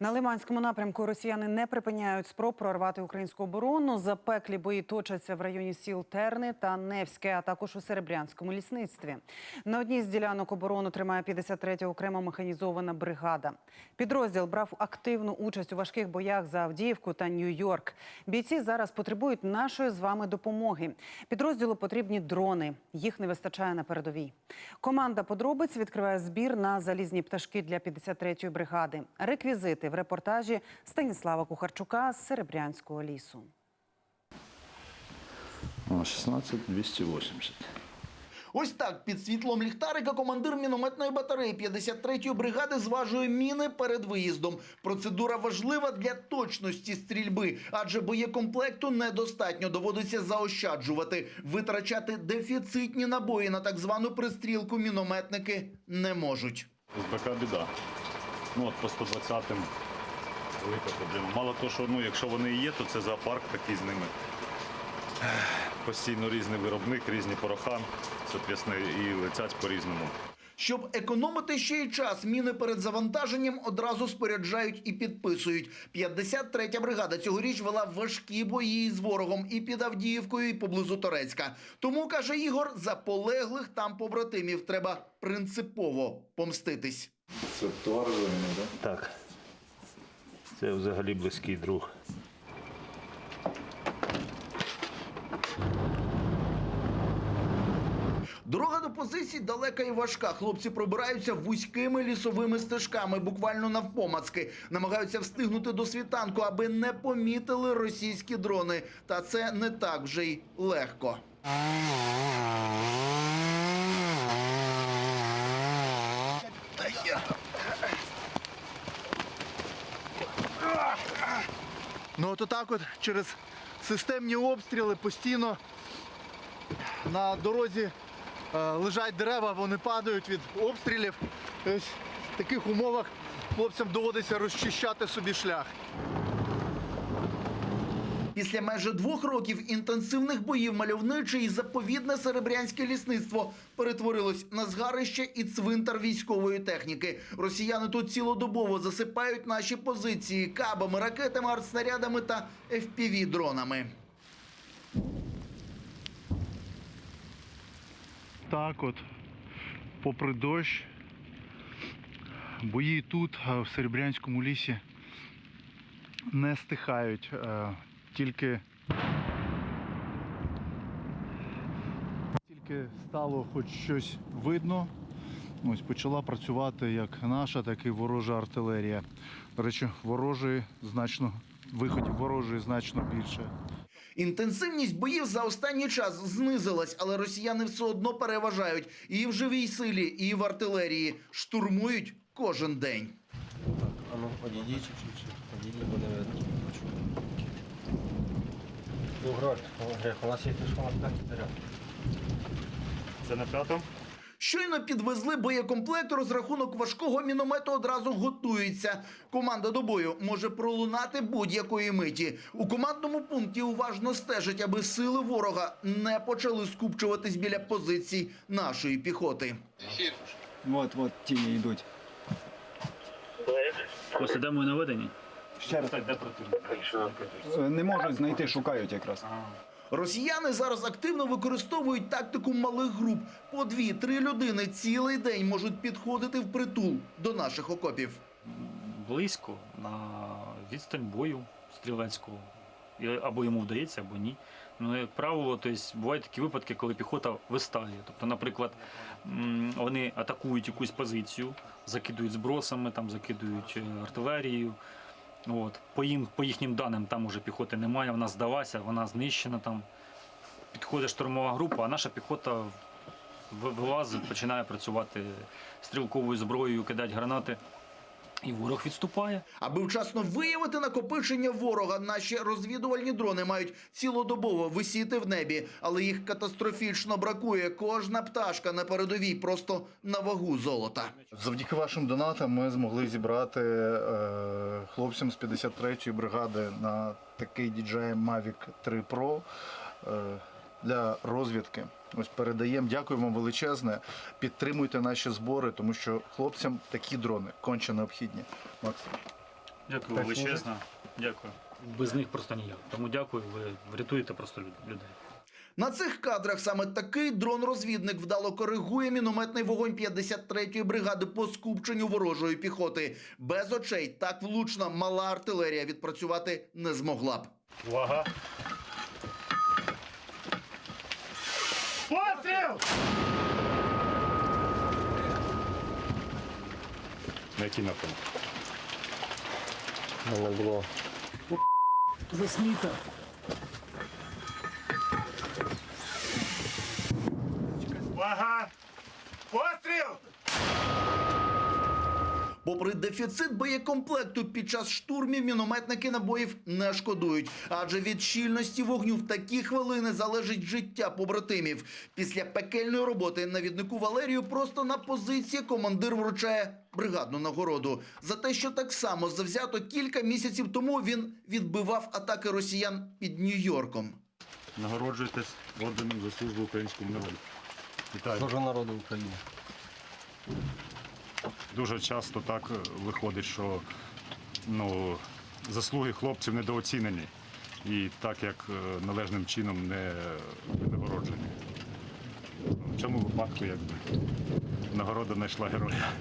На Лиманському напрямку росіяни не припиняють спроб прорвати українську оборону. Запеклі бої точаться в районі сіл Терни та Невське, а також у Серебрянському лісництві. На одній з ділянок оборону тримає 53-я окрема механізована бригада. Підрозділ брав активну участь у важких боях за Авдіївку та Нью-Йорк. Бійці зараз потребують нашої з вами допомоги. Підрозділу потрібні дрони. Їх не вистачає на передовій. Команда подробиць відкриває збір на залізні пташки для 53-ї бригади. Реквізити в репортажі Станіслава Кухарчука з Серебрянського лісу. О, 16 280. Ось так під світлом ліхтарика командир мінометної батареї 53-ї бригади зважує міни перед виїздом. Процедура важлива для точності стрільби, адже боєкомплекту недостатньо. Доводиться заощаджувати. Витрачати дефіцитні набої на так звану пристрілку мінометники не можуть. СБК біда. Ну от по 120-м велика. Мало того, що ну, якщо вони і є, то це зоопарк такий з ними. Постійно різний виробник, різні пороха, соответственно, і летять по-різному. Щоб економити ще й час, міни перед завантаженням одразу споряджають і підписують. 53-я бригада цьогоріч вела важкі бої з ворогом і під Авдіївкою, і поблизу Торецька. Тому каже Ігор, за полеглих там побратимів треба принципово помститись. Це товар воєнний, так? Так. Це взагалі близький друг. Дорога до позицій далека і важка. Хлопці пробираються вузькими лісовими стежками, буквально навпомацки. Намагаються встигнути до світанку, аби не помітили російські дрони. Та це не так вже й легко. Ну от так от через системні обстріли постійно на дорозі е, лежать дерева, вони падають від обстрілів. Ось в таких умовах хлопцям доводиться розчищати собі шлях. Після майже двох років інтенсивних боїв мальовниче і заповідне серебрянське лісництво перетворилось на згарище і цвинтар військової техніки. Росіяни тут цілодобово засипають наші позиції кабами, ракетами, артснарядами та fpv дронами Так от, попри дощ, бої тут, в Серебрянському лісі, не стихають. Тільки, тільки стало хоч щось видно. Ось почала працювати як наша, так і ворожа артилерія. До речі, ворожої значно, виходів ворожої значно більше. Інтенсивність боїв за останній час знизилась, але росіяни все одно переважають і в живій силі, і в артилерії. Штурмують кожен день. А ну, одійдіть одійдіть, буде видно. Ну, грот, грех, у нас є пішла так вперед. Це на п'ятому? Щойно підвезли боєкомплект, розрахунок важкого міномету одразу готується. Команда до бою може пролунати будь-якої миті. У командному пункті уважно стежать, аби сили ворога не почали скупчуватись біля позицій нашої піхоти. От, от тіні йдуть. Посидемо і на виданні. Ще раз. Е, Не можуть знайти, шукають якраз. Росіяни зараз активно використовують тактику малих груп. По дві-три людини цілий день можуть підходити в притул до наших окопів. Близько на відстань бою стрілецького. Або йому вдається, або ні. Ну, як правило, тобто, бувають такі випадки, коли піхота вистає. Тобто, наприклад, вони атакують якусь позицію, закидують збросами, там, закидують е, артилерією. От. По, їм, по їхнім даним там уже піхоти немає, вона здалася, вона знищена там. Підходить штурмова група, а наша піхота вилазить, починає працювати стрілковою зброєю, кидати гранати. І ворог відступає. Аби вчасно виявити накопичення ворога, наші розвідувальні дрони мають цілодобово висіти в небі, але їх катастрофічно бракує. Кожна пташка на передовій просто на вагу золота. Завдяки вашим донатам ми змогли зібрати е, хлопцям з 53-ї бригади на такий DJI Mavic 3 Pro е, для розвідки. Ось передаємо. Дякую вам величезне. Підтримуйте наші збори, тому що хлопцям такі дрони конче необхідні. Макс. Дякую величезно. Дякую. Без них просто ніяк. Тому дякую, ви врятуєте просто люд- людей. На цих кадрах саме такий дрон-розвідник вдало коригує мінометний вогонь 53-ї бригади по скупченню ворожої піхоти. Без очей так влучно мала артилерія відпрацювати не змогла б. Увага! Постріл! На який напрямок? Мене було Засміта. Увага! Постріл! Попри дефіцит боєкомплекту під час штурмів мінометники набоїв не шкодують, адже від щільності вогню в такі хвилини залежить життя побратимів. Після пекельної роботи навіднику Валерію просто на позиції командир вручає бригадну нагороду за те, що так само завзято кілька місяців тому він відбивав атаки росіян під Нью-Йорком. Нагороджуйтесь орденом за службу українському народу. Вітаю. служу народу України. Дуже часто так виходить, що ну, заслуги хлопців недооцінені і так як е, належним чином не нагороджені. В цьому випадку якби нагорода знайшла героя.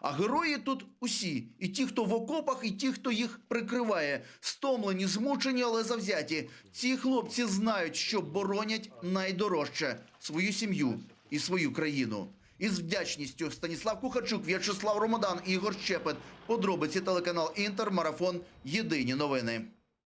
А герої тут усі: і ті, хто в окопах, і ті, хто їх прикриває. Стомлені, змучені, але завзяті. Ці хлопці знають, що боронять найдорожче свою сім'ю і свою країну. Із вдячністю Станіслав Кухарчук, В'ячеслав Ромадан, Ігор Щепет. Подробиці телеканал Інтер, Марафон. Єдині новини.